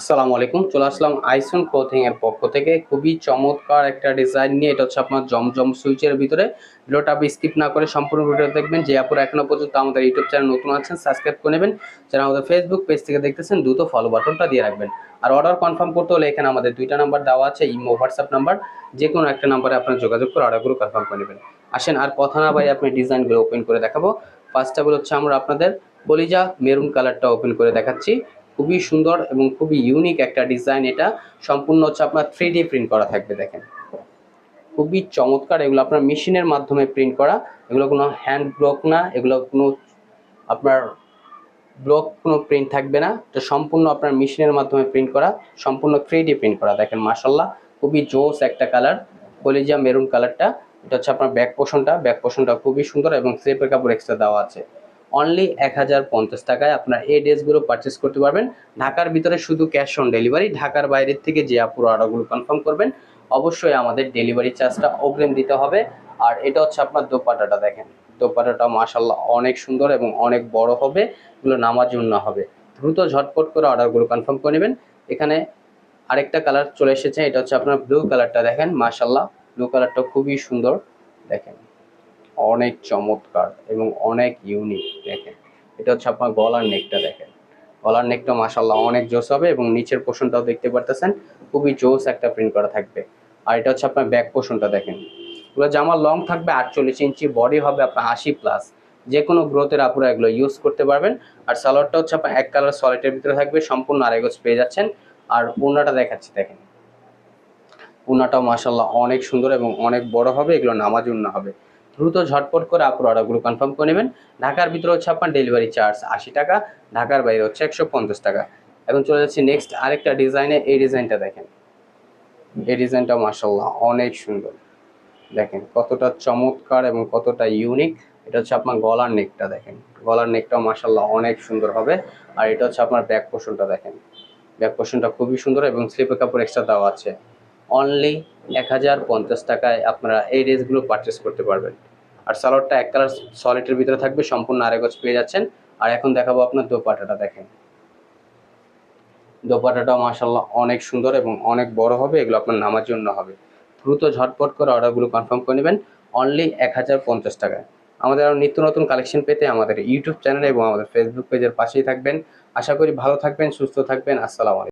আসসালামু আলাইকুম, চলে আসলাম আইসন ক্লোথিং এর পক্ষ থেকে। খুবই চমৎকার একটা ডিজাইন নিয়ে, এটা হচ্ছে আপনার জমজম সুইচের ভিতরে। ভিডিওটা আপনি স্কিপ না করে সম্পূর্ণ ভিডিও দেখবেন। যে আপুর এখনও পর্যন্ত আমাদের ইউটিউব চ্যানেল নতুন আছেন সাবস্ক্রাইব করে নেবেন। যারা আমাদের ফেসবুক পেজ থেকে দেখতেছেন, দ্রুত ফলো বাটনটা দিয়ে রাখবেন। আর অর্ডার কনফার্ম করতে হলে এখানে আমাদের দুইটা নাম্বার দেওয়া আছে, ইমো হোয়াটসঅ্যাপ নাম্বার যে কোনো একটা নাম্বারে আপনার যোগাযোগ করে অর্ডারগুলো কনফার্ম করে নেবেন। আসেন, আর কথা না বাইরে আপনি ডিজাইনগুলো ওপেন করে দেখাবো। ফার্স্ট অফ হচ্ছে আমরা আপনাদের বলিজা মেরুন কালারটা ওপেন করে দেখাচ্ছি। খুবই সুন্দর এবং খুবই ইউনিক একটা ডিজাইন এটা। সম্পূর্ণ হচ্ছে আপনার থ্রি প্রিন্ট করা থাকবে, দেখেন। খুবই চমৎকার, এগুলো আপনার মেশিনের মাধ্যমে প্রিন্ট করা। এগুলো কোনো হ্যান্ড ব্লক না, এগুলো কোনো আপনার ব্লক কোনো প্রিন্ট থাকবে না। তো সম্পূর্ণ আপনার মেশিনের মাধ্যমে প্রিন্ট করা, সম্পূর্ণ থ্রি প্রিন্ট করা, দেখেন মাসাল্লাহ খুবই জোস একটা কালার কলিজিয়া মেরুন কালারটা এটা হচ্ছে আপনার ব্যাক পোষণটা ব্যাক পোষণটা খুবই সুন্দর এবং স্লিপের কাপড় এক্সট্রা দেওয়া আছে। অনলি এক হাজার পঞ্চাশ টাকায় আপনার এই ড্রেসগুলো পারচেস করতে পারবেন। ঢাকার ভিতরে শুধু ক্যাশ অন ডেলিভারি ঢাকার বাইরের থেকে যে আপুরো অর্ডারগুলো কনফার্ম করবেন, অবশ্যই আমাদের ডেলিভারি চার্জটা অগ্রিম দিতে হবে। আর এটা হচ্ছে আপনার দোপাটাটা দেখেন। দোপাটাটা মাশাল্লাহ অনেক সুন্দর এবং অনেক বড় হবে, এগুলো নামার জন্য হবে। দ্রুত ঝটপট করে অর্ডারগুলো কনফার্ম করে নেবেন। এখানে আরেকটা কালার চলে এসেছে, এটা হচ্ছে আপনার ব্লু কালারটা দেখেন মাশাল্লাহ ব্লু কালারটা খুবই সুন্দর, দেখেন। অনেক চমৎকার এবং অনেক ইউনিক দেখেন। এটা হচ্ছে আপনার গলার নেকটা দেখেন। গলার নেকটা মাসাল্লাহ অনেক জোস হবে এবং নিচের পোষণটাও দেখতে পারতেছেন, খুবই জোস একটা প্রিন্ট করা থাকবে। আর এটা হচ্ছে আপনার ব্যাক পোষণটা দেখেন। এগুলো জামা লং থাকবে, আটচল্লিশ ইঞ্চি বডি হবে আপনার আশি প্লাস যে কোনো গ্রোথের আপুরা এগুলো ইউজ করতে পারবেন। আর সালোয়ারটা হচ্ছে আপনার এক কালার সলিটের ভিতরে থাকবে, সম্পূর্ণ আড়াইগজ পেয়ে যাচ্ছেন। আর উন্নাটা দেখাচ্ছি, দেখেন। উন্নাটাও মাসাল্লাহ অনেক সুন্দর এবং অনেক বড় হবে, এগুলো নামাজ উন্না হবে। দ্রুত ঝটপট করে আপনার অর্ডারগুলো কনফার্ম করে নেবেন। ঢাকার ভিতরে হচ্ছে আপনার ডেলিভারি চার্জ আশি টাকা, ঢাকার বাইরে হচ্ছে একশো পঞ্চাশ টাকা। এখন চলে যাচ্ছি নেক্সট আরেকটা ডিজাইনে এই ডিজাইনটা দেখেন। এই ডিজাইনটা মাসাল্লাহ অনেক সুন্দর। দেখেন কতটা চমৎকার এবং কতটা ইউনিক এটা হচ্ছে আপনার গলার নেকটা দেখেন। গলার নেকটাও মাসাল্লাহ অনেক সুন্দর হবে। আর এটা হচ্ছে আপনার ব্যাক পোর্শনটা দেখেন। ব্যাক পোর্শনটা খুবই সুন্দর এবং স্লিপের কাপড় এক্সট্রা দেওয়া আছে। অনলি এক হাজার পঞ্চাশ টাকায় আপনারা এই ড্রেসগুলো পারচেস করতে পারবেন। আর সালোয়ারটা এক কালার সলিটের ভিতরে থাকবে, সম্পূর্ণ আরেকজ পেয়ে যাচ্ছেন। আর এখন দেখাবো আপনার দোপাটাটা দেখেন। দোপাটাটাও মাসাল্লাহ অনেক সুন্দর এবং অনেক বড় হবে, এগুলো আপনার নামার জন্য হবে। দ্রুত ঝটপট করে অর্ডারগুলো কনফার্ম করে নেবেন অনলি এক হাজার পঞ্চাশ টাকায়। আমাদের আরও নিত্য নতুন কালেকশন পেতে আমাদের ইউটিউব চ্যানেল এবং আমাদের ফেসবুক পেজের পাশেই থাকবেন। আশা করি ভালো থাকবেন, সুস্থ থাকবেন, আসসালামু আলাইকুম।